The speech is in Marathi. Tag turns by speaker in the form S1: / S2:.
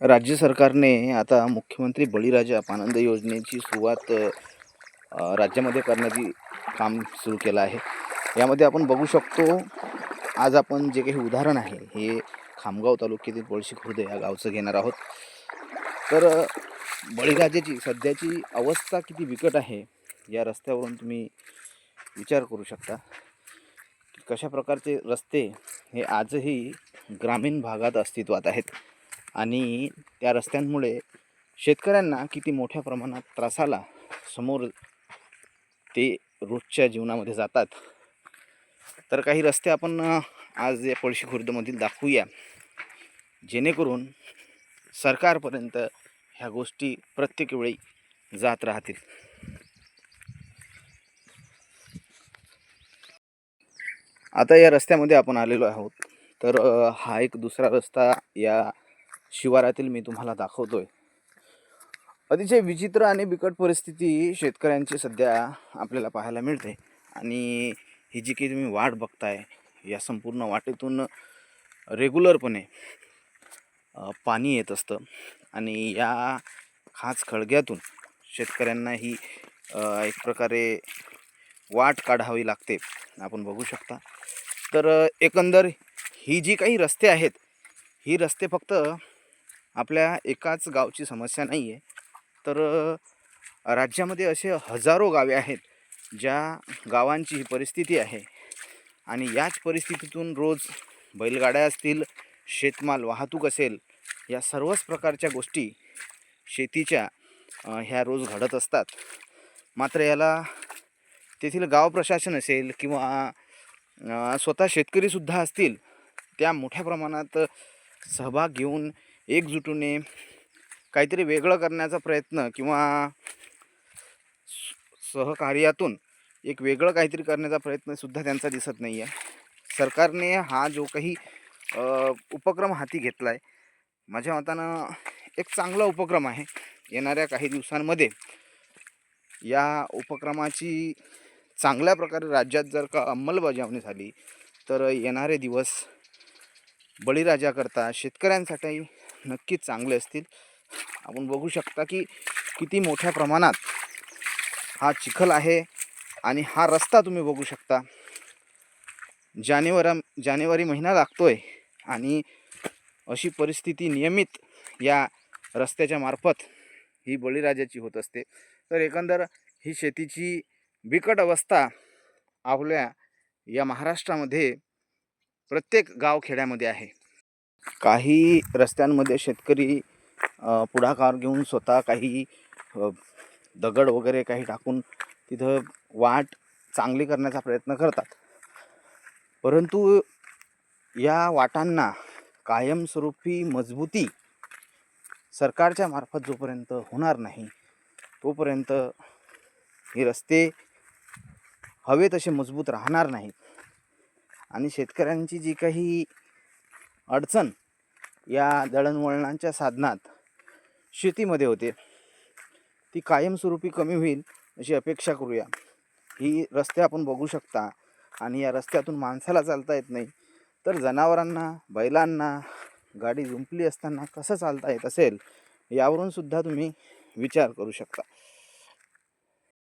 S1: राज्य सरकारने आता मुख्यमंत्री बळीराजा पानंद योजनेची सुरुवात राज्यामध्ये करण्याची काम सुरू केलं आहे. यामध्ये आपण बघू शकतो आज आपण जे काही उदाहरण आहे हे खामगाव तालुक्यातील पळशी खुर्द या गावचं घेणार आहोत. तर बळीराजाची सध्याची अवस्था किती बिकट आहे या रस्त्यावरून तुम्ही विचार करू शकता. की कशा प्रकारचे रस्ते हे आजही ग्रामीण भागात अस्तित्वात आहेत? आणि त्या रस्त्यांमुळे शेतकऱ्यांना किती मोठ्या प्रमाणात त्रासाला समोर ते रोजच्या जीवनामध्ये जातात. तर काही रस्ते आपण आज या पळशी खुर्दमधील दाखवूया. जेणेकरून सरकारपर्यंत ह्या गोष्टी प्रत्येक वेळी जात राहतील. आता या रस्त्यामध्ये आपण आलेलो आहोत. तर हा एक दुसरा रस्ता या शिवारातील मी तुम्हाला दाखवतोय. अतिशय विचित्र आणि बिकट परिस्थिती शेतकऱ्यांची सध्या आपल्याला पाहायला मिळते. आणि ही जी काही तुम्ही वाट बघताय या संपूर्ण वाटेतून रेग्युलरपणे पाणी येत असतं. आणि या खाच खळग्यातून शेतकऱ्यांना ही एक प्रकारे वाट काढावी लागते. आपण बघू शकता. तर एकंदर ही जी काही रस्ते आहेत ही रस्ते फक्त आपल्या एकाच गावची समस्या नाही आहे तर राज्यामध्ये असे हजारो गावे आहेत ज्या गावांची ही परिस्थिती आहे. आणि याच परिस्थितीतून रोज बैलगाड्या असतील शेतमाल वाहतूक असेल या सर्वच प्रकारच्या गोष्टी शेतीच्या ह्या रोज घडत असतात. मात्र याला तेथील गाव प्रशासन असेल किंवा स्वतः शेतकरीसुद्धा असतील त्या मोठ्या प्रमाणात सहभाग घेऊन एकजुटीने काहीतरी वेगळं करण्याचा प्रयत्न किंवा स- सहकार्यातून एक वेगळं काहीतरी करण्याचा प्रयत्नसुद्धा त्यांचा दिसत नाही आहे सरकारने हा जो काही उपक्रम हाती घेतला आहे माझ्या मतानं एक चांगला उपक्रम आहे. येणाऱ्या काही दिवसांमध्ये या उपक्रमाची चांगल्या प्रकारे राज्यात जर का अंमलबजावणी झाली तर येणारे दिवस बळीराजाकरता शेतकऱ्यांसाठी नक्कीच चांगले असतील. आपण बघू शकता की किती मोठ्या प्रमाणात हा चिखल आहे आणि हा रस्ता तुम्ही बघू शकता. जानेवारा जानेवारी महिना लागतो आहे आणि अशी परिस्थिती नियमित या रस्त्याच्या मार्फत ही बळीराजाची होत असते. तर एकंदर ही शेतीची बिकट अवस्था आपल्या या महाराष्ट्रामध्ये प्रत्येक गावखेड्यामध्ये आहे. काही रस्त्यांमध्ये शेतकरी पुढाकार घेऊन स्वतः काही दगड वगैरे काही टाकून तिथं वाट चांगली करण्याचा प्रयत्न करतात. परंतु या वाटांना कायमस्वरूपी मजबूती सरकारच्या मार्फत जोपर्यंत होणार नाही तोपर्यंत हे रस्ते हवे तसे मजबूत राहणार नाहीत. आणि शेतकऱ्यांची जी काही अडचण या दळणवळणांच्या साधनात शेतीमध्ये होते. ती कायमस्वरूपी कमी होईल अशी अपेक्षा करूया. ही रस्ते आपण बघू शकता आणि या रस्त्यातून माणसाला चालता येत नाही. तर जनावरांना बैलांना गाडी जुंपली असताना कसं चालता येत असेल यावरून सुद्धा तुम्ही विचार करू शकता.